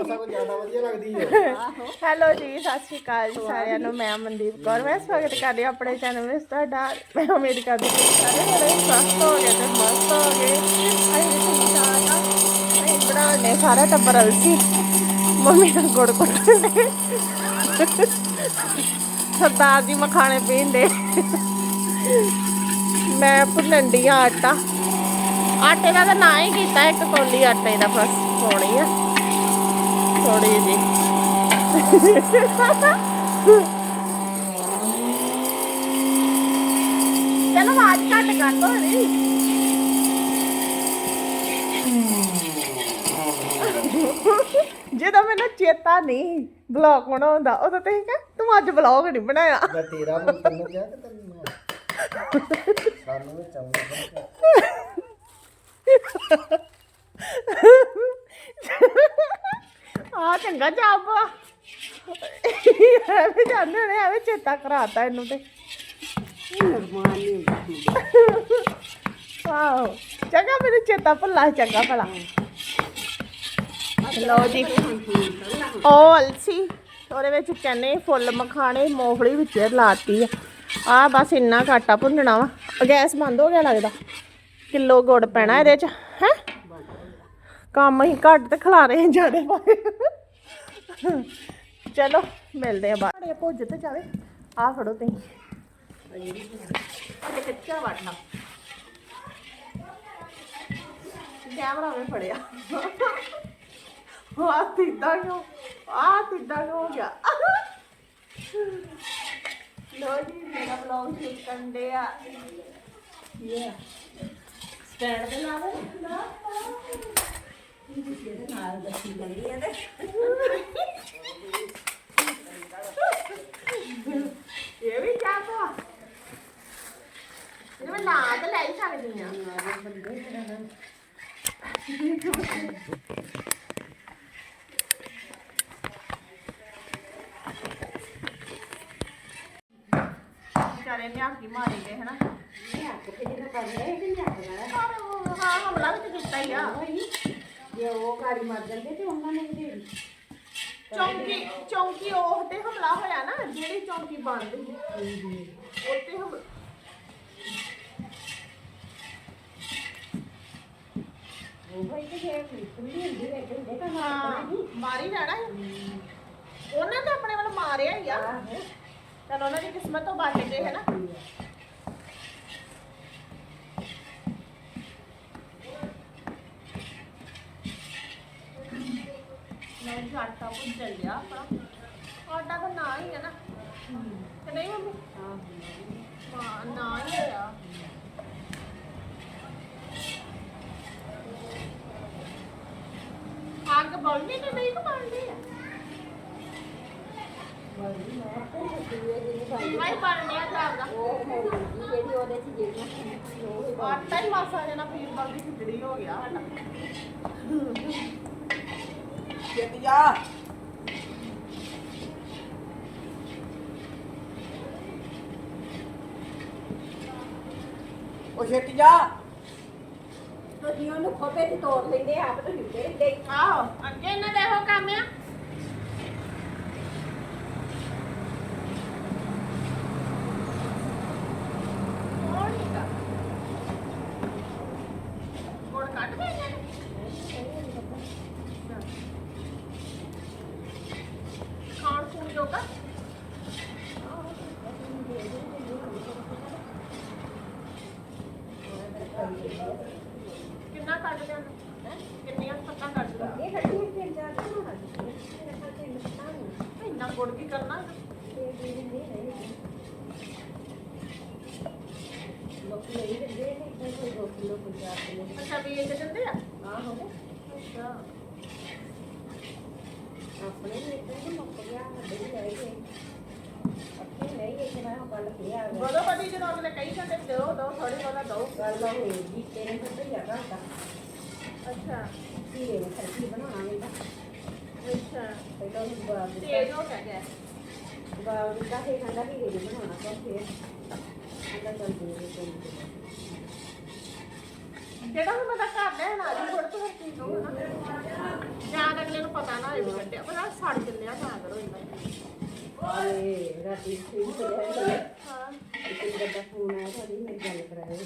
ਕੋਸਾ ਕੋ ਜ਼ਿਆਦਾ ਵਧੀਆ ਲੱਗਦੀ ਹੈ। ਹੈਲੋ ਜੀ, ਸਤਿ ਸ਼੍ਰੀ ਅਕਾਲ ਜੀ ਸਾਰਿਆਂ ਨੂੰ। ਮੈਂ ਮਨਦੀਪ ਕੌਰ, ਮੈਂ ਸਵਾਗਤ ਕਰਦੀ ਹਾਂ ਆਪਣੇ ਚੈਨਲ ਵਿੱਚ। ਤੁਹਾਡਾ ਮੈਂ ਉਮੀਦ ਕਰਦੀ ਹਾਂ ਕਿ ਸਾਰੇ ਬੜੇ ਸਵਸਥ ਹੋ ਤੇ ਮਸਤ ਹੋ ਅਸੀਂ ਵੀ ਅਸੀਂ ਬਣਾਉਣੇ ਸਾਰਾ ਟੱਬਰ ਅਲਸੀ। ਮੰਮੀ ਨਾਲ ਗੁੜ ਕੁੱਟਦੇ ਸਰਦਾਰ ਜੀ ਮਖਾਣੇ ਪੀਂਦੇ। ਮੈਂ ਭੁੰਨਣ ਡਈ ਆਟਾ। ਆਟੇ ਦਾ ਤਾਂ ਨਾ ਹੀ ਕੀਤਾ, ਇੱਕ ਕੋਲੀ ਆਟੇ ਦਾ ਬਸ, ਪਾਉਣੀ ਆ। ਥੋੜੀ ਜੀ ਚਲੋ ਆਵਾਜ਼ ਘੱਟ ਕਰ ਦੋ ਹਣੀ। ਜਦੋਂ ਮੈਨੂੰ ਚੇਤਾ ਨਹੀਂ ਬਲੌਗ ਬਣਾਉਂਦਾ ਉਦੋਂ ਤੁਸੀਂ ਕਹ ਤੂੰ ਅੱਜ ਬਲੌਗ ਨਹੀਂ ਬਣਾਇਆ। ਮੈਂ ਤੇਰਾ ਵੀ ਤੈਨੂੰ ਕਿਹਾ ਕਿ ਤੈਨੂੰ ਮੈਂ ਸਾਨੂੰ ਵੀ ਚਾਹੁੰਦਾ ਆ ਚੰਗਾ ਜਾਬ ਐਵੇਂ ਜਾਂਦੇ ਨੇ ਐਵੇਂ ਚੇਤਾ ਕਰਾਤਾ ਇਹਨੂੰ ਤੇ। ਆਹੋ ਚੰਗਾ ਮੈਨੂੰ ਚੇਤਾ ਭੁੱਲਾ ਸੀ, ਚੰਗਾ ਭਲਾ। ਲਓ ਜੀ। ਉਹ ਅਲਸੀ ਉਹਦੇ ਵਿੱਚ ਚਨੇ ਫੁੱਲ ਮਖਾਣੇ ਮੋਫਲੀ ਵਿੱਚ ਲਾਤੀ ਆ। ਆ ਬਸ ਇੰਨਾ ਘਾਟਾ ਆਟਾ ਭੁੰਨਣਾ ਵਾ। ਗੈਸ ਬੰਦ ਹੋ ਗਿਆ ਲੱਗਦਾ। ਕਿਲੋ ਗੁੜ ਪੈਣਾ ਇਹਦੇ ਚ ਹੈ? ਕੰਮ ਹੀ ਘੱਟ ਤੇ ਖਲਾਰੇ ਜ਼ਿਆਦੇ ਪਾਏ ਚਲੋ ਮਿਲਦੇ ਆ ਬਾਅਦ। ਇਹ ਭੁੱਜ ਤੇ ਜਾਵੇ। ਆ ਫੜੋ ਤੁਸੀਂ। ਕੱਚਾ ਵੜਨਾ ਕੈਮਰਾ ਮੈਂ ਫੜਿਆ। ਆ ਤਿੱਦਾ ਕਿਉਂ? ਆ ਤਿੱਦਾ ਕਿਉਂ ਹੋ ਗਿਆ? ਲੋ ਜੀ ਮੇਰਾ ਬਲੌਗ ਸ਼ੂਟ ਕਰਨ ਦੇ ਆ। ਇਹ ਸਟੈਂਡ ਦੇ ਨਾਲ ਨਾ ਇਹ ਵੀ ਕਿਆ ਪਾ ਇਹ ਮੈਂ ਨਾਂ ਤਾਂ ਲੈ ਹੀ ਸਕਦੀ ਆ ਵਿਚਾਰੇ ਨੇ ਆਖੀ ਮਾਰੀ ਗਏ ਹਨਾ ਪਰ ਉਹ ਹਾਂ ਹਮਲਾ ਵੀ ਤਾਂ ਕੀਤਾ ਹੀ ਆ ਜੇ ਉਹ ਗਾੜੀ ਮਰ ਜਾਂਦੇ ਤੇ ਉਹਨਾਂ ਨੇ ਵੀ ਦੇ ਦਿੱਤੀ ਚੌਂਕੀ ਚੌਂਕੀ ਉਹ ਤੇ ਹਮਲਾ ਹੋਇਆ ਨਾ ਜਿਹੜੀ ਚੌਂਕੀ ਬੰਦ ਸੀ ਉੱਤੇ ਹਮ ਉਹ ਹੀ ਤੇ ਜੇ ਖੁੱਲੀ ਹੁੰਦੀ ਵੇ ਹੁੰਦੇ ਤਾਂ ਹਾਂ ਮਾਰੀ ਜਾਣਾ। ਉਹਨਾਂ ਨੇ ਆਪਣੇ ਵੱਲ ਮਾਰਿਆ ਹੀ ਆ। ਚਲ ਉਹਨਾਂ ਦੀ ਕਿਸਮਤ ਤੋਂ ਬਚ ਗਏ ਹੈ ਨਾ? ਮੈਂ ਜੀ ਆਟਾ ਭੁੱਜ ਲਿਆ। ਆਪਣਾ ਆਟਾ ਤਾਂ ਨਾ ਹੀ ਹੈ ਨਾ। ਤੇ ਨਹੀਂ ਮੰਮੀ? ਹਾਂ, ਨਾ ਹੀ ਹੋਇਆ। ਅੱਗ ਬਲਣੀ ਤੇ ਨਹੀਂ ਕਮਾਉਂਦੀ ਆ ਮੈਂ ਬਣਿਆ ਜਾਂਦਾ ਆਟਾ ਹੀ ਮਾਸਾ ਜਨਾ ਪੀਰ ਬਲ ਖਿਚੜੀ ਹੋ ਗਿਆ ਸਾਡਾ। ਛੇਤੀ ਜਾ ਉਹ ਛੇਤੀ ਜਾ ਤੁਸੀਂ ਉਹਨੂੰ ਖੋਪੇ ਤੇ ਤੋੜ ਲੈਂਦੇ ਆਪ ਤਾਂ ਹਿੱਲਦੇ ਰਹਿੰਦੇ ਆਹੋ ਅੱਗੇ ਇਹਨਾਂ ਦਾ ਇਹੋ ਕੰਮ ਆ ਹੋਰ ਕੀ ਕਰ ਗੁੜ ਕੱਢ ਦੇ ਇਹਨਾਂ ਨੇ ਖਾਣ ਖੂਣ ਜੋਗਾ ਕਿੰਨਾ ਕੱਢ ਦੇ ਹੈ ਕਿੰਨੀਆਂ ਪੱਤਾਂ ਕੱਢ ਦੇ ਇਹ ਹੱਡੀ ਤੇ ਜਾ ਕੇ ਨਾ ਹੱਡੀ ਤੇ ਇੰਨਾ ਗੁੜ ਕੀ ਕਰਨਾ ਲੋਕ ਨਹੀਂ ਦਿੰਦੇ ਨੇ ਕੋਈ ਦੋ ਕਿਲੋ ਪੰਜਾਹ ਕਿਲੋ ਅੱਛਾ ਵੀ ਇਹ ਦਿੰਦੇ ਆ ਆਹੋ ਅੱਛਾ ਆਪਣੇ ਵੀ ਇੱਕ ਨੂੰ ਮੁੱਕ ਗਿਆ ਵੱਡੇ ਵੀ ਆਏ ਗਏ ਅੱਗੇ ਨਹੀਂ ਇਹ ਕਿ ਮੈਂ ਕੱਲ ਫੇਰ ਆ ਗਿਆ ਬਦੋ ਬਦੀ ਜਦੋਂ ਅਗਲੇ ਕਹੀ ਜਾਂਦੇ ਦਿਓ ਦੋ ਥੋੜੀ ਬਹੁਤਾ ਦੋ ਗੱਲ ਹੋਏਗੀ ਤੇਰੇ ਤੋਂ ਤਾਂ ਜ਼ਿਆਦਾ ਹੁੰਦਾ ਅੱਛਾ ਧੀਰੇ ਨੂੰ ਸਬਜ਼ੀ ਬਣਾਉਣਾ ਨਹੀਂ ਅੱਛਾ ਪਹਿਲਾਂ ਉਹ ਬਾਗ ਤੇਜ਼ ਹੋ ਗਿਆ ਗੈਸ ਬਾਗ ਦਾ ਫੇਰ ਕਹਿੰਦਾ ਵੀ ਇਹ ਬਣਾਉਣਾ ਤਾਂ ਫੇਰ ਕਹਿੰਦਾ ਚੱਲ ਦੇ ਦੇ ਕੋਈ ਜਿਹੜਾ ਹੁਣ ਬੰਦਾ ਘਰ ਲੈਣ ਆ ਜੀ ਥੋੜਾ ਤੋਂ ਕੀ ਦੋ ਨਾ ਜਾਂ ਤਾਂ ਅਗਲੇ ਨੂੰ ਪਤਾ ਨਾ ਹੋਵੇ ਵੀ ਕੱਢਿਆ ਪਰ ਆਹ ਸੜ ਚੱਲਿਆ ਤਾਂ ਕਰੋ ਇੰਨਾ ਆਏ ਰਾਤੀ ਸੀ ਤੇ ਹੈ ਹਾਂ ਇੱਕ ਵੱਡਾ ਫੋਨ ਆਇਆ ਤਾਂ ਮੇਰੀ ਗੱਲ ਕਰਾਇਆ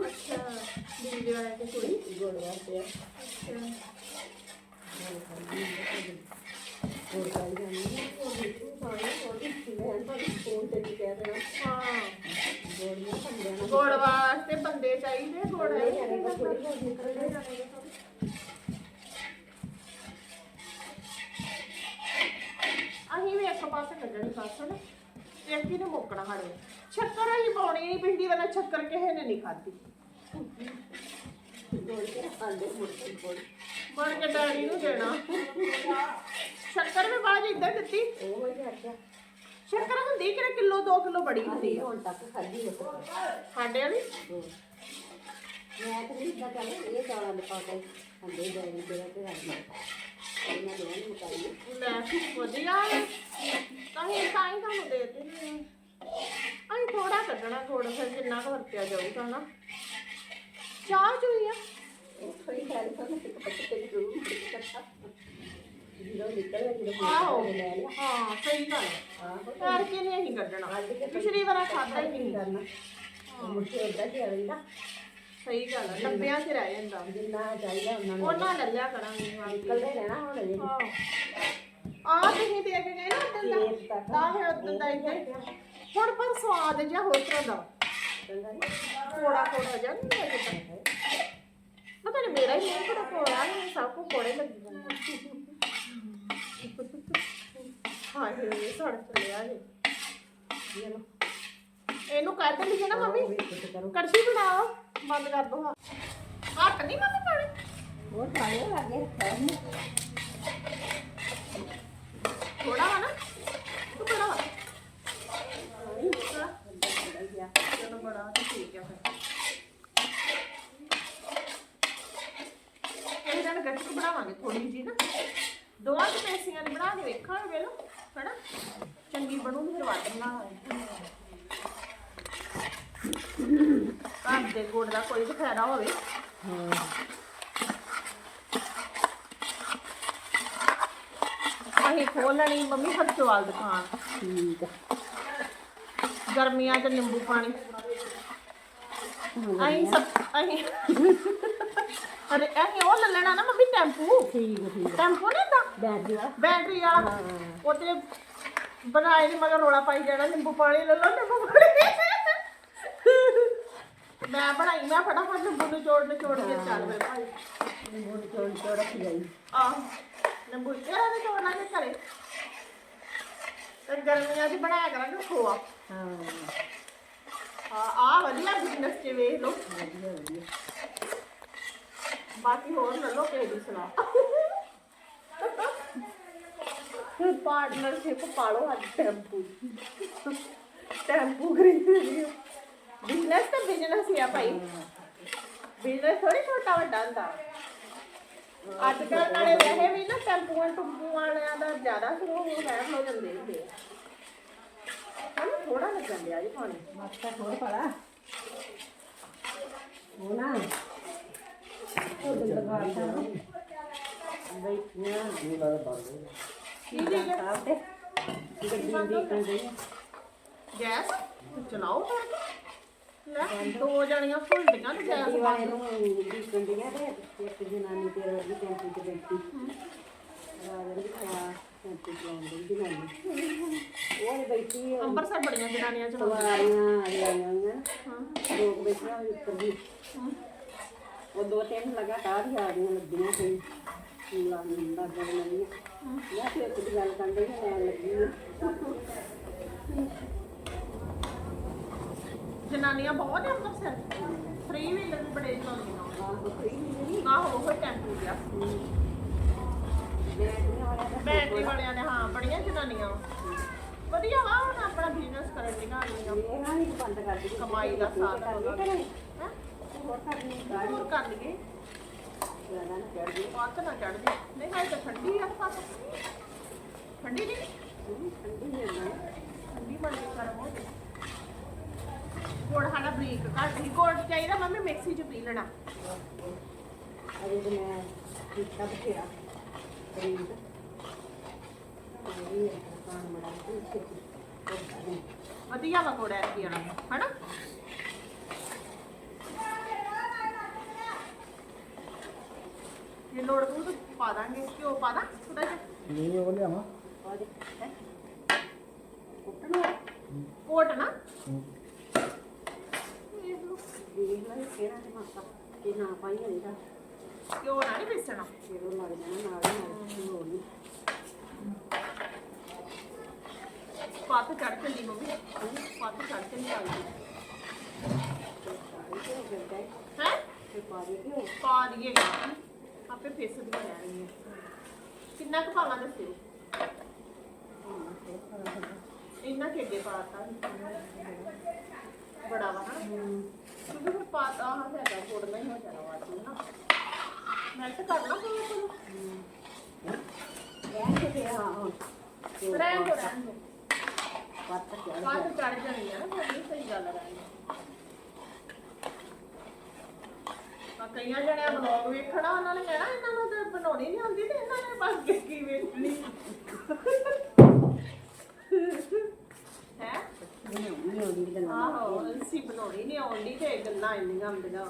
ਅੱਛਾ ਦੀਦੀ ਦੇ ਵਾਲੇ ਦੀ ਕੁੜੀ ਗੋੜ ਵਾਸਤੇ ਆ ਅੱਛਾ ਹੋਰ ਕਾਈ ਜਾਣੀ ਉਹ ਦੇਖੋ ਸਾਰੇ ਹੋਰ ਕੀ ਮੈਂ ਫੋਨ ਤੇ ਵੀ ਕਹਿ ਦੇਣਾ ਹਾਂ ਗੋੜ ਨੂੰ ਸਮਝਿਆ ਗੋੜ ਵਾਸਤੇ ਬੰਦੇ ਚਾਹੀਦੇ ਗੋੜ ਨਹੀਂ ਜਾਣੇ ਬਸ ਥੋੜੀ ਹੋਰ ਨਿਕਲ ਜਾਏ ਅਸੀਂ ਵੀ ਇੱਕ ਪਾਸੇ ਕੱਢਣੀ ਬਸ ਨਾ ਇੱਕ ਹੀ ਨੇ ਮੁੱਕਣਾ ਸਾਡੇ ਸ਼ੱਕਰ ਅਸੀਂ ਪਾਉਣੀ ਨਹੀਂ ਪਿੰਡੀ ਵਾਲਾ ਸ਼ੱਕਰ ਕਿਸੇ ਨੇ ਨਹੀਂ ਖਾਧੀ। ਮੁੜ ਕੇ ਗੋੜ ਮੁੜ ਕੇ ਡੈਡੀ ਨੂੰ ਦੇਣਾ। ਸ਼ੱਕਰ ਵੀ ਬਾਅਦ ਇਦਾਂ ਦਿੱਤੀ। ਉਹ ਹੀ ਆਖਿਆ ਸ਼ੱਕਰ ਹੁੰਦੀ ਕਿਹੜਾ ਕਿਲੋ 2 ਕਿਲੋ ਬੜੀ ਹੁੰਦੀ ਅਸੀਂ ਆ। ਹੁਣ ਤੱਕ ਖਾਧੀ ਉਸ ਸਾਡੇ ਵਾਲੀ ਮੈਂ ਤਾਂ ਨਹੀਂ ਪਤਾ ਚੱਲ ਇਹ ਦਾਲਾਂ ਦੇ? ਪਾ ਕੇ ਅੰਦੇ ਜਾਈ ਤੇਰਾ ਤੇ ਰੱਖ ਮੈਂ ਇਹਨਾਂ ਦੇ ਨਹੀਂ ਮੁਕਾਈ ਲੈ, ਵਧੀਆ ਹੈ। ਤਾਂ ਹੀ ਤਾਂ ਹੀ ਤੁਹਾਨੂੰ ਦੇ ਦਿੰਦੇ ਹਾਂ ਅਸੀਂ ਥੋੜਾ ਕੱਢਣਾ ਥੋੜਾ ਫਿਰ ਜਿੰਨਾ ਕੁ ਵਰਤਿਆ ਜਾਊਗਾ ਨਾ ਚਾਹ ਚੁਈ ਆ। ਥੋੜੀ ਤਾਂ ਇੱਕ ਪੱਤੇ ਤੇ ਜ਼ਰੂਰ ਕੱਟਾ ਜਦੋਂ ਨਿਕਲਿਆ ਫੋਨ ਲੈ ਲਿਆ ਹਾਂ ਸਹੀ ਗੱਲ ਹੈ। ਆਹੋ ਯਾਰ ਕਿ ਨਹੀਂ ਅਸੀਂ ਕੱਢਣਾ? ਪਿਛਲੀ ਵਾਰ ਖਾਦਾ ਹੀ ਨਹੀਂ। ਕਰਨਾ ਮੁੱਠੇ ਉੱਦਾਂ ਹੀ ਆਵੇਗਾ ਸਹੀ ਗੱਲ ਹੈ ਡੱਬਿਆਂ 'ਚ ਰਹਿ ਜਾਂਦਾ। ਜਿੰਨਾ ਚਾਹੀਦਾ ਉਹਨਾਂ ਨੂੰ ਉਹਨਾਂ ਲੈ ਲਿਆ ਕਰਾਂਗੇ ਵਾਲੀ ਨਿਕਲਦੇ ਰਹਿਣਾ ਹੁਣ ਅਜੇ ਹਾਂ। ਆ ਤੁਸੀਂ ਦੇ ਕੇ ਗਏ ਨਾ ਉਦੋਂ ਦਾ। ਤਾਂ ਹੈ ਉਦੋਂ ਦਾ ਇੱਥੇ। ਹੁਣ ਪਰ ਸਵਾਦ ਜਿਹਾ ਹੋਰ ਤਰ੍ਹਾਂ ਦਾ। ਨੀ? ਕੋੜਾ ਕੋੜਾ ਜਿਹਾ ਨਹੀਂ ਲੱਗਦਾ ਪਤਾ ਨਹੀਂ ਮੇਰਾ ਹੀ ਮੂੰਹ ਕੋੜਾ ਨਹੀਂ ਸਭ ਕੋ ਕੋੜੇ ਲੱਗੀ ਜਾਂਦੇ ਹਾਂ ਇਹ ਸੜ ਚੱਲਿਆ ਜੀ ਇਹ। ਲਓ ਇਹਨੂੰ ਕੱਢ ਲਈਏ ਨਾ ਮੰਮੀ। ਕੜਛੀ ਬਣਾਓ ਬੰਦ ਕਰ ਦੋ ਹਾਂ ਘੱਟ ਨਹੀਂ ਮੰਮੀ ਪਾਣੀ ਹੋਰ ਪਾਏ ਲੱਗੇ। ਰੱਖਿਆ ਥੋੜਾ ਵਾ ਨਾ ਤੂੰ ਬੜਾ ਵਾ ਚਲੋ ਬੜਾ ਤਾਂ ਠੀਕ ਆ ਫਿਰ ਇਹ ਤਾਂ ਗੱਟਕ ਬਣਾਵਾਂਗੇ ਥੋੜੀ ਜੀ ਨਾ ਦੋਵਾਂ ਦੇ ਪੈਸੀਆਂ ਦੀ ਬਣਾ ਕੇ ਵੇਖਾਂਗੇ ਵੇਲੋ ਹਨਾ ਚੰਗੀ ਬਣੂਗੀ ਫਿਰ ਵੱਧ ਬਣਾਵਾਂਗੇ ਘਰ ਦੇ ਗੁੜ ਦਾ ਕੋਈ ਤਾਂ ਫਾਇਦਾ ਹੋਵੇ ਹਾਂ ਅਸੀਂ ਖੋਲਣੀ ਮੰਮੀ ਹਰਚਵਾਲ ਦੁਕਾਨ ਠੀਕ ਆ। ਗਰਮੀਆਂ 'ਚ ਨਿੰਬੂ ਪਾਣੀ। ਅਸੀਂ ਸਭ ਅਸੀਂ ਅਰੇ ਅਸੀਂ ਉਹ ਲੈ ਲੈਣਾ ਨਾ ਮੰਮੀ ਟੈਂਪੂ। ਠੀਕ ਆ, ਠੀਕ। ਟੈਂਪੂ ਨਹੀਂ ਤਾਂ ਬੈਠ ਜਾ ਬੈਟਰੀ ਵਾਲਾ। ਉਹਤੇ ਬਣਾਏ ਨਹੀਂ ਮਗਰ ਰੋਲਾ ਪਾਈ ਜਾਣਾ ਨਿੰਬੂ ਪਾਣੀ ਲੈ ਲਓ ਨਿੰਬੂ ਪਾਣੀ। ਮੈਂ ਬਣਾਈ ਮੈਂ ਫਟਾਫਟ ਨਿੰਬੂ ਨਿਚੋੜ ਨਿਚੋੜ ਕੇ ਚੱਲ ਮੇਰੇ ਭਾਈ। ਮੋੜ ਚੋੜ ਚੋੜ ਰੱਖ ਜਾਈ। ਆਹ। ਨਿੰਬੂ ਕਿਹੜਾ ਨਿਚੋੜ ਲਾਂਗੇ ਘਰੇ। ਤੇ ਗਰਮੀਆਂ 'ਚ ਬਣਾਇਆ ਕਰਾਂਗੇ ਖੋਆ ਹਾਂ। ਹਾਂ ਆ ਵਧੀਆ ਬਿਜ਼ਨਸ 'ਚ ਵੇਖ ਲਓ। ਵਧੀਆ ਵਧੀਆ। ਬਾਕੀ ਹੋਰ ਲੈ ਲਓ ਕਿਸੇ ਦੀ ਸਲਾਹ। ਪਾਰਟਨਰਸ਼ਿਪ ਪਾਲੋ ਅੱਜ ਟੈਂਪੂ ਟੈਂਪੂ ਖਰੀਦ ਲਿਓ ਬਿਜ਼ਨਸ ਤਾਂ ਬਿਜ਼ਨਸ ਹੀ ਆ ਭਾਈ। ਬਿਜ਼ਨਸ ਥੋੜੀ ਛੋਟਾ ਵੱਡਾ ਹੁੰਦਾ। ਅੱਜ ਕੱਲ੍ਹ ਨਾਲੇ ਵੈਸੇ ਵੀ ਨਾ ਟੈਂਪੂਆਂ ਟੁੰਪੂ ਵਾਲਿਆਂ ਦਾ ਜ਼ਿਆਦਾ ਸ਼ੁਰੂ ਹੋ ਗਿਆ ਹੋ ਜਾਂਦੇ ਹੁੰਦੇ ਆ ਸਾਨੂੰ ਥੋੜਾ ਲੱਗਣ ਡਿਆ ਜੀ ਪਾਣੀ। ਮਾਤਾ ਹੋਰ ਪੜਾ ਨਾ। ਉਹ ਦਿਲ ਬਾਤਾ ਬੈਠੀਆਂ। ਨਹੀਂ ਲੱਗਦਾ ਬੰਦ। ਕੀ ਚੀਜ਼ ਹੈ? ਸਾਹ ਤੇ? ਗੱਡੀ ਦੀ ਕੰਦੀ ਗੈਸ? ਚਲਾਓ ਫਿਰ। ਦੋ ਜਣੀਆਂ ਫੁੱਲਦੀਆਂ ਤੇ ਗੈਸ ਗੱਡੀ ਵਾਲੇ। ਬੰਦ ਨੂੰ ਦੀ ਕੰਦੀਆਂ ਤੇ ਇੱਕ ਜਨਾਨੀ ਤੇਰੇ ਵਰਗੀ ਟੈਂਪੂ ਤੇ ਬੈਠੀ। ਰਾਜਨ ਦੀ ਖਾ ਟੈਂਪੂ ਚਲਾਉਂਦੀ ਜਨਾਨੀ। ਉਹ ਬੈਠੀ ਆ, ਅੰਮ੍ਰਿਤਸਰ ਬੜੀਆਂ ਜਨਾਨੀਆਂ ਚਲਾਉਂਦੀਆਂ ਆਈਆਂ ਹੋਈਆਂ ਹਾਂ। ਲੋਕ ਬੈਠੇ ਹੋਏ ਉੱਪਰ ਦੀ ਉਹ ਦੋ ਤਿੰਨ ਲਗਾਤਾਰ ਹੀ ਆ ਗਈਆਂ ਲੱਗੀਆਂ ਕੋਈ ਲਾ ਲੱਗ ਗਈਆਂ ਮੈਂ ਤੇ ਇੱਕ ਦੀ ਗੱਲ ਡਈ ਮੈਂ ਲੱਗੀ। ਜਨਾਨੀਆਂ ਬਹੁਤ ਹੈ ਅੰਮ੍ਰਿਤਸਰ ਫ੍ਰੀ ਵੀ ਬੜੇ ਚਲਾਉਂਦੀਆਂ ਆਹੋ, ਉਹ ਟੈਂਪੂ ਗਿਆ। ਬੈਟਰੀ ਵਾਲਿਆਂ ਨੇ, ਹਾਂ, ਬੜੀਆਂ ਜਨਾਨੀਆਂ। ਵਧੀਆ ਵਾ, ਹੁਣ ਆਪਣਾ ਬਿਜ਼ਨਸ ਕਰਨ ਦੀ ਗਾਣੀਆਂ ਇਹ ਕਮਾਈ ਦਾ ਸਾਧਨ ਹੋਰ ਕਰ ਲਈਏ। ਜ਼ਿਆਦਾ ਨਾ ਚੜ ਗਈ ਵੱਧ ਨਾ ਚੜ ਜੀ ਨਹੀਂ ਹਾਈ ਤਾਂ ਠੰਡੀ ਆ ਪਾਸ ਠੰਡੀ ਨਹੀਂ? ਠੰਡੀ ਨਹੀਂ? ਠੰਡੀ ਬਣ ਕੇ ਗਰਮ ਗੁੜ ਸਾਡਾ ਬਰੀਕ ਘੱਟ ਹੀ ਗੁੜ ਚਾਹੀਦਾ ਮੰਮੀ ਮਿਕਸੀ ਚ ਪੀ ਲੈਣਾ। ਤੇ ਮੈਂ ਕੀਤਾ ਬਥੇਰਾ ਖਰੀਦ ਇਹ ਕਾਨ ਮੜਾ ਕੇ ਛੇਤੀ ਹੋ? ਗਿਆ ਵਧੀਆ ਵਾ ਕੋੜਾ ਕੀ ਆਣਾ ਹਨਾ? ਇਹ ਲੋੜ ਪਊ ਤਾਂ ਪਾ ਦਾਂਗੇ ਘਿਓ ਪਾ ਦਾਂ ਥੋੜਾ ਜਿਹਾ। ਨਹੀਂ ਉਹ ਲਿਆਵਾਂ। ਆ ਦੇ। ਕੁੱਟਣਾ ਕੋਟ ਨਾ ਹੂੰ। ਇਹ ਲਓ। ਦੇਖ ਲੈ ਕਿਹੜਾ ਤੇ ਮਾਸਾ ਕਿ ਨਾ ਪਾਈ ਹੁੰਦਾ ਘਿਓ ਨਾ ਨਹੀਂ ਫਿਰ ਉਹ ਲੱਗ ਜਾਣਾ ਨਾਲ ਹੀ ਨਾਲ ਹੋਰ ਨਹੀਂ ਪੱਤ ਚੜ ਚੱਲੀ ਮੰਮੀ। ਪੱਤ ਚੜ ਚੱਲੀ ਆ ਗਈ ਹੈ? ਤੇ ਪਾ ਦੇ ਕਿਉਂ ਪਾ ਦਈਏ। ਆਪੇ ਫਿਸਦੀਆਂ ਰਹਿਣਗੀਆਂ ਕਿੰਨਾ ਕੁ ਪਾਵਾਂ ਦੱਸਿਓ ਇੰਨਾ ਕਿੱਡੇ ਪਾਤਾ ਬੜਾ ਵਾ ਨਾ ਕਿਉਂਕਿ ਫਿਰ ਪਾਤਾ ਹਾਂ ਹੈਗਾ ਥੋੜਾ ਹੀ ਹੋ ਜਾਣਾ ਵਾ ਤੂੰ ਨਾ। ਮੈਂ ਤਾਂ ਕਰਨਾ ਪਊਗਾ ਤੁਹਾਨੂੰ ਰਹਿਣ ਦੇ ਤੇ ਹਾਂ ਹੁਣ ਰਹਿਣ ਦੋ ਰਹਿਣ ਦੋ। ਪੱਤ ਚੜ ਬਾਅਦ ਚੜ ਜਾਣੀ ਆ ਨਾ ਫਿਰ ਨਹੀਂ ਸਹੀ ਗੱਲ ਰਹਿਣੀ ਆ ਕਈਆਂ ਜਣਿਆਂ ਬਲੌਗ ਵੇਖਣਾ ਉਹਨਾਂ ਨੇ ਕਹਿਣਾ ਇਹਨਾਂ ਨੂੰ ਤੇ ਬਣਾਉਣੀ ਨਹੀਂ ਆਉਂਦੀ ਤੇ ਇਹਨਾਂ ਨੇ ਬਸ ਕੀ ਵੇਖਣੀ। ਹੈ? ਨਹੀਂ ਆਉਂਦੀ ਕਿ ਨਾ ਆਹੋ ਅਸੀਂ ਬਣਾਉਣੀ ਨਹੀਂ ਆਉਂਦੀ ਤੇ ਗੱਲਾਂ ਇੰਨੀਆਂ ਆਉਂਦੀਆਂ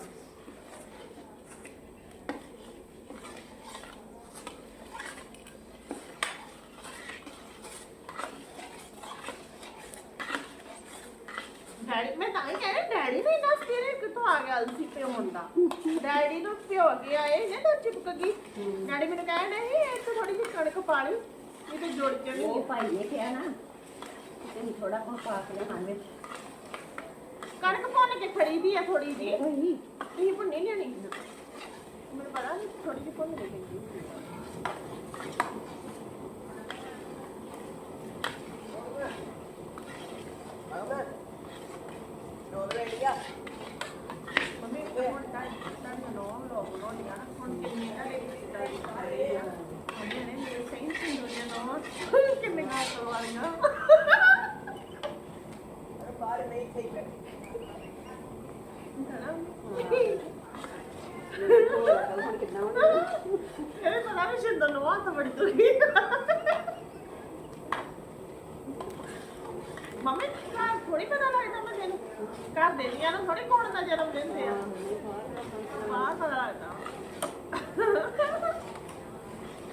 ਡੈਡੀ ਮੈਂ ਤਾਂ ਹੀ ਕਹਿ ਰਹੀ ਡੈਡੀ ਨੇ ਦੱਸ ਤੇਰੇ ਕਿੱਥੋਂ ਆ ਗਿਆ ਅਲਸੀ ਤੇ ਹੁੰਦਾ ਡੈਡੀ ਨੂੰ ਭਿਓ ਕੇ ਆਏ ਨੇ ਤਾਂ ਚਿਪਕ ਗਈ। ਡੈਡੀ ਮੈਨੂੰ ਕਹਿ ਨਹੀਂ ਇੱਕ ਥੋੜੀ ਜਿਹੀ ਕਣਕ ਪਾ ਲਈ ਇਹ ਤੇ ਜੁੜ ਜਾਣੀ ਉਹ ਭਾਈ ਨੇ ਕਿਹਾ ਨਾ ਕੋ ਪਾ ਕੇ ਖਾਣ ਵਿੱਚ ਕਣਕ ਭੁੰਨ ਕੇ ਖੜੀ ਦੀ ਆ ਥੋੜੀ ਜਿਹੀ। ਕੋਈ ਤੁਸੀਂ ਭੁੰਨੀ ਨਹੀਂ ਨਹੀਂ ਮੈਨੂੰ ਪਤਾ ਨਹੀਂ ਥੋੜੀ ਜਿਹੀ ਭੁੰਨ ਲਈ ਪੈਂਦੀ ਮੰਮੀ ਹੁਣ ਤਾਂ ਤਾਂ ਨੋ ਲੋਕ ਨੋ ਲਿਆ ਨਾ ਹੁਣ ਕਿੰਨੇ ਦਾ ਲੈ ਕੇ ਦਿੱਤਾ ਜੀ ਸਾਰੇ ਆ ਉਹਨੇ ਨੇ ਮੇਰੇ ਸਹੀ ਸੀ ਉਹਨੇ ਨੋ ਕਿੰਨੇ ਗਾ ਵਾਲੀਆਂ ਬਾਹਰ ਨਹੀਂ ਸਹੀ ਕਰ ਹੁਣ ਕਿੰਨਾ ਹੋਣਾ ਇਹ ਪਤਾ ਨਹੀਂ ਸ਼ਿੰਦਰ ਨੂੰ ਹੱਥ ਬੜੀ ਤੁਰੀ ਮੰਮੀ ਘਰ ਥੋੜੀ ਪਤਾ ਲੱਗਦਾ ਬੰਦੇ ਨੂੰ ਘਰ ਦੇ ਦੀਆਂ ਨੂੰ ਥੋੜੀ ਕੋਣ ਦਾ ਜਨਮ ਦਿੰਦੇ ਆ ਬਾਹਰ ਪਤਾ ਲੱਗਦਾ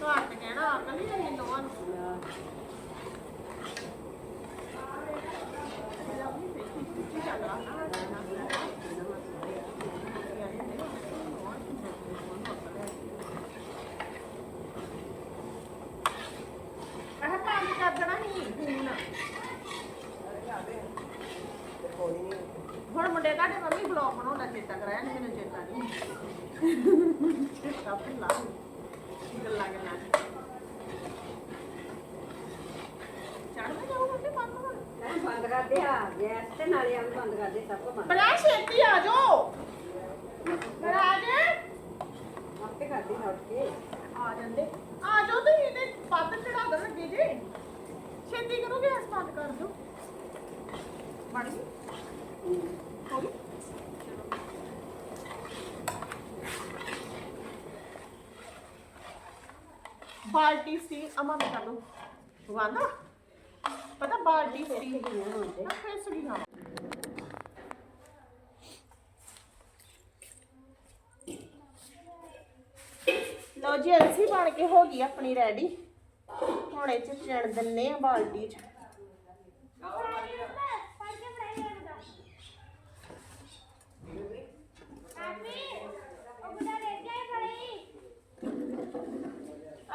ਘਰ ਤੇ ਕਹਿਣਾ ਅਕਲ ਹੀ ਨਹੀਂ ਲੋਆਂ ਨੂੰ ਇਹ ਕੰਮ ਕਰ ਦੇਣਾ ਨਹੀਂ ਹੁਣ ਹੁਣ ਮੁੰਡੇ ਤੁਹਾਡੇ ਮੰਮੀ ਬਲੌਗ ਬਣਾਉਣਾ ਚੇਤਾ ਕਰਾਇਆ ਨਹੀਂ ਮੈਨੂੰ ਚੇਤਾ ਨਹੀਂ ਚੇਤਾ ਭੁੱਲਾ ਗੱਲਾਂ ਗੱਲਾਂ ਚੜ੍ਹਦਾ ਜਾਊ ਮੁੰਡੇ ਬੰਦ ਹੋ ਮੈਂ ਬੰਦ ਕਰ ਦੇ ਆ ਗੈਸ ਤੇ ਨਾਲੇ ਆ ਵੀ ਬੰਦ ਕਰ ਦੇ ਸਭ ਕੁਝ ਬੰਦ। ਬੜਾ ਛੇਤੀ ਆ ਜਾਓ। ਰਾਜ ਆਪੇ ਕਰਦੀ ਹਟ ਕੇ। ਆ ਜਾਂਦੇ। ਆ ਜਾਓ ਤੁਸੀਂ ਤੇ ਪੱਤ ਚੜਾ ਦੋ ਲੱਗੇ ਜੇ। ਛੇਤੀ ਕਰੋ ਗੈਸ ਬੰਦ ਕਰ ਦਿਓ। ਬਣ ਗਈ? ਹੋ ਗਈ? ਬਾਲਟੀ ਸੀ ਅਮਾ ਮੈਂ ਕਰ ਲੂੰ ਵਾਂਦਾ ਪਤਾ ਬਾਲਟੀ ਸੀ ਨਾ ਫੇਸ ਵੀ ਨਾ ਲੋ ਜੀ, ਅਲਸੀ ਬਣ ਕੇ ਹੋ ਗਈ ਆਪਣੀ ਰੈਡੀ ਹੁਣ ਇਹ ਚ ਚਣ ਦਿੰਨੇ ਆ ਬਾਲਟੀ ਚ।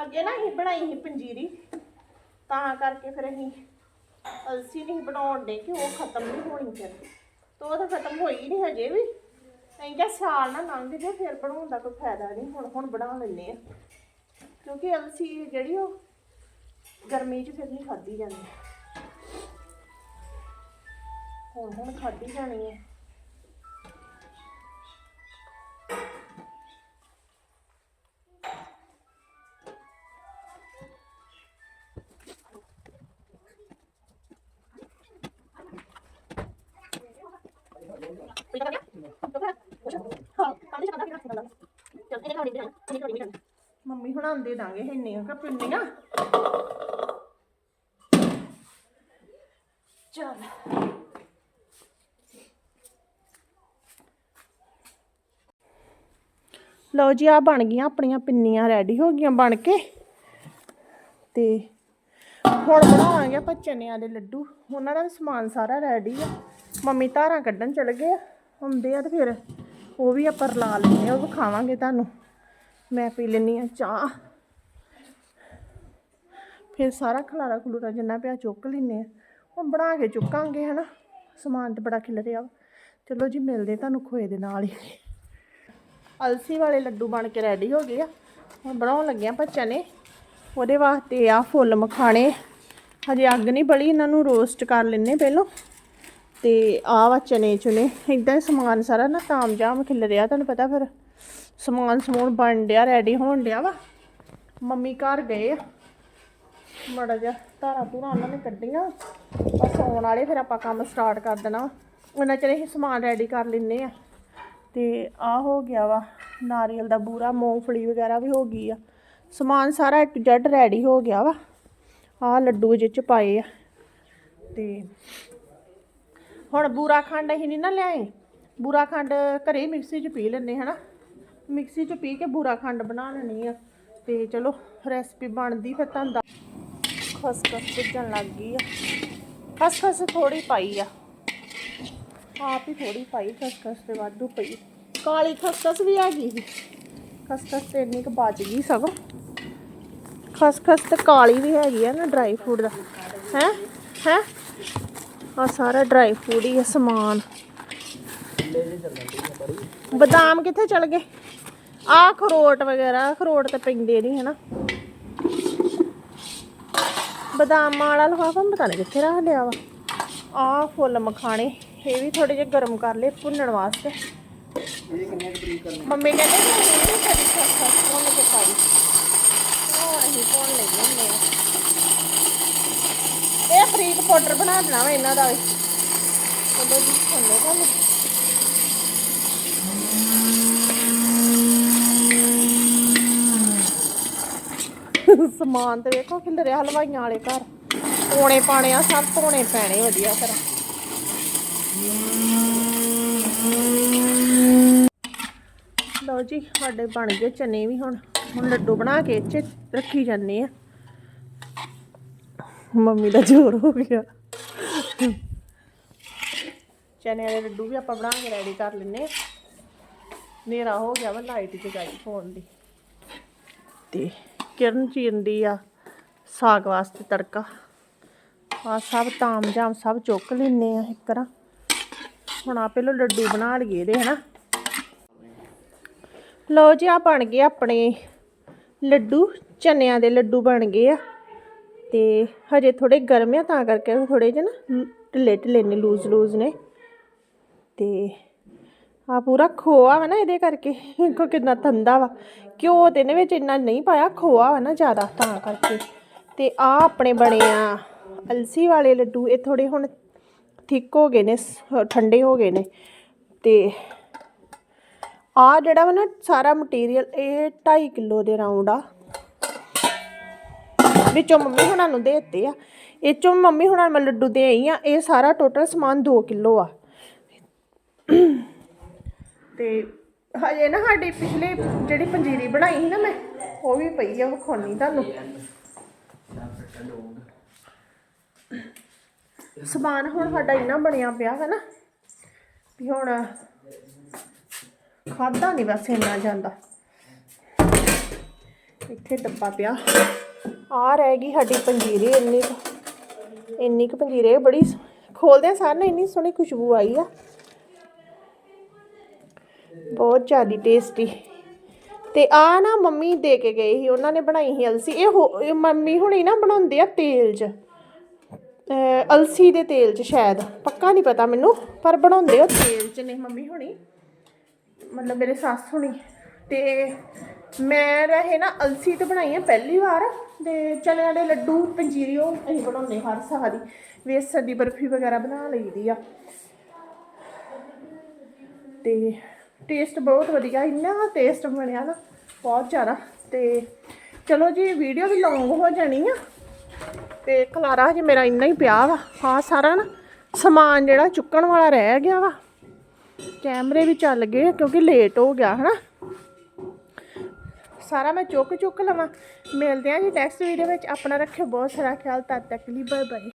ਅੱਗੇ ਨਾ ਹੀ ਬਣਾਈ ਸੀ ਪੰਜੀਰੀ। ਤਾਂ ਕਰਕੇ ਫਿਰ ਅਸੀਂ ਅਲਸੀ ਨਹੀਂ ਬਣਾਉਣ ਦੇ ਕਿ ਉਹ ਖਤਮ ਨਹੀਂ ਹੋਣੀ ਫਿਰ। ਤੋ ਉਹ ਤਾਂ ਖਤਮ ਹੋਈ ਨਹੀਂ ਹਜੇ ਵੀ। ਅਸੀਂ ਕਿਹਾ ਸਾਲ ਨਾ ਲੰਘ ਜੇ, ਫਿਰ ਬਣਾਉਣ ਦਾ ਕੋਈ ਫਾਇਦਾ ਨਹੀਂ। ਹੁਣ ਹੁਣ ਬਣਾ ਲੈਂਦੇ ਆ। ਕਿਉਂਕਿ ਅਲਸੀ ਜਿਹੜੀ ਉਹ ਗਰਮੀ 'ਚ ਫਿਰ ਨਹੀਂ ਖਾਧੀ ਜਾਂਦੀ। ਹੁਣ ਹੁਣ ਖਾਧੀ ਜਾਣੀ ਹੈ ਦੇ ਦਾਂਗੇ ਇੰਨੀਆਂ ਕਿ ਪਿੰਨੀਆਂ ਚੱਲ। ਲਓ ਜੀ ਆ ਬਣ ਗਈਆਂ ਆਪਣੀਆਂ ਪਿੰਨੀਆਂ ਰੈਡੀ ਹੋ ਗਈਆਂ ਬਣ ਕੇ। ਤੇ ਹੁਣ ਬਣਾਵਾਂਗੇ ਆਪਾਂ ਚਨਿਆਂ ਦੇ ਲੱਡੂ। ਉਹਨਾਂ ਦਾ ਵੀ ਸਮਾਨ ਸਾਰਾ ਰੈਡੀ ਆ। ਮੰਮੀ ਧਾਰਾਂ ਕੱਢਣ ਚਲ ਗਏ ਆ। ਹੁੰਦੇ ਆ ਤੇ ਫਿਰ ਉਹ ਵੀ ਆਪਾਂ ਰਲਾ ਲੈਂਦੇ ਆ, ਉਹ ਵਿਖਾਵਾਂਗੇ ਤੁਹਾਨੂੰ। ਮੈਂ ਪੀ ਲੈਂਦੀ ਆ ਚਾਹ। ਫਿਰ ਸਾਰਾ ਖਲਾਰਾ ਖਲੂਰਾ ਜਿੰਨਾ ਪਿਆ ਚੁੱਕ ਲੈਂਦੇ ਆ ਹੁਣ ਬਣਾ ਕੇ ਚੁੱਕਾਂਗੇ, ਹਨਾ? ਸਮਾਨ ਤੇ ਬੜਾ ਖਿਲ ਰਿਹਾ ਵਾ। ਚਲੋ ਜੀ, ਮਿਲਦੇ ਤੁਹਾਨੂੰ ਖੋਏ ਦੇ ਨਾਲ ਹੀ। ਅਲਸੀ ਵਾਲੇ ਲੱਡੂ ਬਣ ਕੇ ਰੈਡੀ ਹੋ ਗਏ ਆ। ਹੁਣ ਬਣਾਉਣ ਲੱਗੇ ਆਪਾਂ ਚਨੇ। ਉਹਦੇ ਵਾਸਤੇ ਆ ਫੁੱਲ ਮਖਾਣੇ। ਹਜੇ ਅੱਗ ਨਹੀਂ ਬਲੀ, ਇਹਨਾਂ ਨੂੰ ਰੋਸਟ ਕਰ ਲੈਣੇ ਪਹਿਲਾਂ। ਤੇ ਆਹ ਵਾ ਚਨੇ ਚੁਨੇ ਇਦਾਂ ਹੀ ਸਮਾਨ ਸਾਰਾ ਨਾ ਤਾਮ ਜਾਮ ਖਿਲ ਰਿਹਾ, ਤੁਹਾਨੂੰ ਪਤਾ ਫਿਰ। ਸਮਾਨ ਸਮੂਨ ਬਣ ਡਿਆ ਰੈਡੀ ਹੋਣ ਡਿਆ ਵਾ। ਮੰਮੀ ਘਰ ਗਏ ਆ। ਮੜਾ ਜਿਹਾ ਧਾਰਾਂ ਧੂਰਾ ਉਹਨਾਂ ਨੇ ਕੱਢੀਆਂ। ਬਸ ਆਉਣ ਵਾਲੇ, ਫਿਰ ਆਪਾਂ ਕੰਮ ਸਟਾਰਟ ਕਰ ਦੇਣਾ। ਉਹਨਾਂ ਚਿਰ ਅਸੀਂ ਸਮਾਨ ਰੈਡੀ ਕਰ ਲੈਨੇ ਆ। ਤੇ ਆ ਹੋ ਗਿਆ ਵਾ, ਨਾਰੀਅਲ ਦਾ ਬੂਰਾ, ਮੂੰਗਫਲੀ ਵਗੈਰਾ ਵੀ ਹੋ ਗਈ ਆ। ਸਮਾਨ ਸਾਰਾ ਇੱਕ ਜੱਡ ਰੈਡੀ ਹੋ ਗਿਆ ਵਾ। ਆ ਲੱਡੂ ਜਿਹ ਚ ਪਾਏ ਆ। ਤੇ ਹੁਣ ਬੂਰਾ ਖੰਡ ਅਸੀਂ ਨਹੀਂ ਨਾ ਲਿਆਏ। ਬੂਰਾ ਖੰਡ ਘਰੇ ਮਿਕਸੀ 'ਚ ਪੀ ਲੈਂਦੇ, ਹਨਾ? ਮਿਕਸੀ 'ਚ ਪੀ ਕੇ ਬੁਰਾ ਖੰਡ ਬਣਾ ਲੈਣੀ ਆ। ਤੇ ਚਲੋ ਰੈਸਪੀ ਬਣਦੀ ਫਿਰ ਤੁਹਾਨੂੰ ਖਸਖਸ ਭੁੱਜਣ ਲੱਗ ਗਈ ਆ। ਖਸਖਸ ਥੋੜੀ ਪਾਈ ਆ। ਆਪ ਹੀ ਥੋੜੀ ਪਾਈ, ਖਸਖਸ ਤੇ ਵਾਧੂ ਪਈ। ਕਾਲੀ ਖਸਖਸ ਵੀ ਆ ਗਈ ਸੀ। ਖਸਖਸ ਤੇ ਇੰਨੀ ਕੁ ਬਚ ਗਈ ਸਗੋਂ। ਖਸਖਸ ਤੇ ਕਾਲੀ ਵੀ ਹੈਗੀ ਆ ਨਾ ਡਰਾਈ ਫਰੂਟ ਦਾ। ਹੈ? ਹੈ? ਆ ਸਾਰਾ ਡਰਾਈ ਫਰੂਟ ਹੀ ਆ ਸਮਾਨ। ਬਦਾਮ ਕਿੱਥੇ ਚਲ ਗਏ? ਆ ਅਖਰੋਟ ਵਗੈਰਾ, ਖਰੋਟ ਤੇ ਪੈਂਦੇ ਨਹੀਂ ਹਨਾ। ਬਦਾਮਾਂ ਵਾਲਾ ਲਫਾਫਾ ਪਤਾ ਨਹੀਂ ਕਿੱਥੇ ਰੱਖ ਲਿਆ ਵਾ। ਆ ਫੁੱਲ ਮਖਾਣੇ, ਇਹ ਵੀ ਥੋੜੇ ਜਿਹਾ ਗਰਮ ਕਰ ਲਏ ਭੁੰਨਣ ਵਾਸਤੇ। ਇਹ ਮੰਮੀ ਕਹਿੰਦੇ ਕਿ ਇਹ ਕਦੀ ਸਸਤਾ ਕੇ ਪਾਈ ਉਹ ਅਸੀਂ ਭੁੰਨ ਲੈਂਦੇ ਹੁੰਦੇ ਆ। ਇਹ ਫਰੀਕ ਪਾਊਡਰ ਬਣਾ ਦੇਣਾ ਵਾ ਇਹਨਾਂ ਦਾ ਵੀ। ਚਲੋ ਜੀ ਭੁੰਨੇ ਤੁਹਾਨੂੰ ਸਮਾਨ ਤੇ ਵੇਖੋ ਕਿੰਨੇ ਹਲਵਾਈਆਂ ਵਾਲੇ ਘਰ। ਪੋਣੇ ਪਾਣੇ ਆ, ਸਭ ਧੋਣੇ ਪੈਣੇ ਵਧੀਆ ਫਿਰ। ਲਓ ਜੀ, ਸਾਡੇ ਬਣ ਗਏ ਚਨੇ ਵੀ ਹੁਣ। ਹੁਣ ਲੱਡੂ ਬਣਾ ਕੇ ਇਹ 'ਚ ਰੱਖੀ ਜਾਂਦੇ ਆ। ਮੰਮੀ ਦਾ ਜ਼ੋਰ ਹੋ ਗਿਆ। ਚਨੇ ਦੇ ਲੱਡੂ ਵੀ ਆਪਾਂ ਬਣਾ ਕੇ ਰੈਡੀ ਕਰ ਲੈਨੇ ਆ। ਹਨੇਰਾ ਹੋ ਗਿਆ ਵਾ, ਲਾਈਟ ਜਗਾਈ ਫੋਨ ਦੀ। ਤੇ ਕਿਰਨ ਚੀਰਦੀ ਆ, ਸਾਗ ਵਾਸਤੇ ਤੜਕਾ। ਆ ਸਭ ਤਾਮ ਜਾਮ ਸਭ ਚੁੱਕ ਲੈਨੇ ਆ ਇੱਕ ਤਰ੍ਹਾਂ। ਹੁਣ ਆ ਪਹਿਲਾਂ ਲੱਡੂ ਬਣਾ ਲਈਏ ਇਹਦੇ, ਹਨਾ? ਲਓ ਜੀ ਆ ਬਣ ਗਏ ਆਪਣੇ ਲੱਡੂ, ਚਨਿਆਂ ਦੇ ਲੱਡੂ ਬਣ ਗਏ ਆ। ਤੇ ਹਜੇ ਥੋੜੇ ਗਰਮ ਆ, ਤਾਂ ਕਰਕੇ ਥੋੜੇ ਜਿਹੇ ਨਾ ਢਿੱਲੇ ਢਿੱਲੇ ਨੇ ਲੂਜ਼ ਲੂਜ਼ ਨੇ। ਤੇ ਆ ਪੂਰਾ ਖੋਆ ਵਾ ਨਾ ਇਹਦੇ ਕਰਕੇ। ਕੋ ਕਿੰਨਾ ਠੰਡਾ ਵਾ। ਘਿਓ ਤੇ ਇਹਦੇ ਵਿੱਚ ਇੰਨਾ ਨਹੀਂ ਪਾਇਆ, ਖੋਆ ਵਾ ਨਾ ਜ਼ਿਆਦਾ ਤਾਂ ਕਰਕੇ। ਤੇ ਆ ਆਪਣੇ ਬਣੇ ਆ ਅਲਸੀ ਵਾਲੇ ਲੱਡੂ, ਇਹ ਥੋੜੇ ਹੁਣ ਥਿੱਕ ਹੋ ਗਏ ਨੇ ਠੰਡੇ ਹੋ ਗਏ ਨੇ। ਤੇ ਆ ਜਿਹੜਾ ਵਾ ਨਾ ਸਾਰਾ ਮਟੀਰੀਅਲ ਇਹ 2.5 ਕਿਲੋ ਦੇ ਰਾਉਂਡ ਆ। ਵਿੱਚੋਂ ਮੰਮੀ ਹੁਣਾਂ ਨੂੰ ਦੇ ਦਿੱਤੇ ਆ। ਇਹ ਚੋਂ ਮੰਮੀ ਹੁਣਾਂ ਨੂੰ ਮੈਂ ਲੱਡੂ ਦੇ ਆਈ ਆ, ਇਹ ਸਾਰਾ ਟੋਟਲ ਸਮਾਨ 2 ਕਿਲੋ ਆ। ਤੇ ਹਜੇ ਨਾ ਸਾਡੀ ਪਿਛਲੇ ਜਿਹੜੀ ਪੰਜੀਰੀ ਬਣਾਈ ਸੀ ਨਾ ਮੈਂ, ਉਹ ਵੀ ਪਈ ਆ ਵਿਖਾਉਣੀ ਤੁਹਾਨੂੰ। ਸਮਾਨ ਹੁਣ ਸਾਡਾ ਇੰਨਾ ਬਣਿਆ ਪਿਆ ਹੈ ਨਾ ਵੀ ਹੁਣ ਖਾਦਾ ਨਹੀਂ ਬਸ ਇੰਨਾ ਜਾਂਦਾ। ਇੱਥੇ ਡੱਬਾ ਪਿਆ। ਆ ਰਹਿ ਗਈ ਸਾਡੀ ਪੰਜੀਰੀ, ਇੰਨੀ ਕੁ ਇੰਨੀ ਕੁ ਪੰਜੀਰੇ ਬੜੀ ਖੋਲਦੇ ਸਾਰ ਨਾ, ਇੰਨੀ ਸੋਹਣੀ ਖੁਸ਼ਬੂ ਆਈ ਆ। ਬਹੁਤ ਜ਼ਿਆਦਾ ਟੇਸਟੀ ਤੇ ਆ ਨਾ ਮੰਮੀ ਦੇ ਕੇ ਗਏ ਸੀ, ਉਹਨਾਂ ਨੇ ਬਣਾਈ ਸੀ ਅਲਸੀ। ਇਹ ਹੋ- ਇਹ ਮੰਮੀ ਹੁਣੀ ਨਾ ਬਣਾਉਂਦੇ ਆ ਤੇਲ 'ਚ। ਅਲਸੀ ਦੇ ਤੇਲ 'ਚ ਸ਼ਾਇਦ, ਪੱਕਾ ਨਹੀਂ ਪਤਾ ਮੈਨੂੰ, ਪਰ ਬਣਾਉਂਦੇ ਉਹ ਤੇਲ 'ਚ ਨੇ ਮੰਮੀ ਹੁਣੀ। ਮਤਲਬ ਮੇਰੇ ਸੱਸ ਹੁਣੀ। ਤੇ ਮੈਂ ਰਹੇ ਨਾ ਅਲਸੀ ਤੇ ਬਣਾਈ ਆ ਪਹਿਲੀ ਵਾਰ, ਤੇ ਚਨਿਆਂ ਦੇ ਲੱਡੂ, ਪੰਜੀਰੀ, ਉਹ ਅਸੀਂ ਬਣਾਉਂਦੇ ਹਰ ਸਾਲ ਹੀ। ਵੇਸਣ ਦੀ ਬਰਫੀ ਵਗੈਰਾ ਬਣਾ ਲਈਦੀ ਆ। ਤੇ ਟੇਸਟ ਬਹੁਤ ਵਧੀਆ, ਇੰਨਾ ਟੇਸਟ ਬਣਿਆ ਨਾ, ਬਹੁਤ ਜ਼ਿਆਦਾ। ਤੇ ਚਲੋ ਜੀ ਵੀਡੀਓ ਵੀ ਲੌਂਗ ਹੋ ਜਾਣੀ ਆ। ਤੇ ਖਲਾਰਾ ਹਜੇ ਮੇਰਾ ਇੰਨਾ ਹੀ ਪਿਆ ਵਾ। ਹਾਂ, ਸਾਰਾ ਨਾ ਸਮਾਨ ਜਿਹੜਾ ਚੁੱਕਣ ਵਾਲਾ ਰਹਿ ਗਿਆ ਵਾ। ਕੈਮਰੇ ਵੀ ਚੱਲ ਗਏ ਕਿਉਂਕਿ ਲੇਟ ਹੋ ਗਿਆ, ਹਨਾ। ਸਾਰਾ ਮੈਂ ਚੁੱਕ ਚੁੱਕ ਲਵਾਂ। ਮਿਲਦੇ ਆ ਜੀ ਨੈਕਸਟ ਵੀਡੀਓ ਵਿੱਚ। ਆਪਣਾ ਰੱਖਿਓ ਬਹੁਤ ਸਾਰਾ ਖਿਆਲ। ਤਦ ਤੱਕ ਲਈ ਬਾਏ ਬਾਏ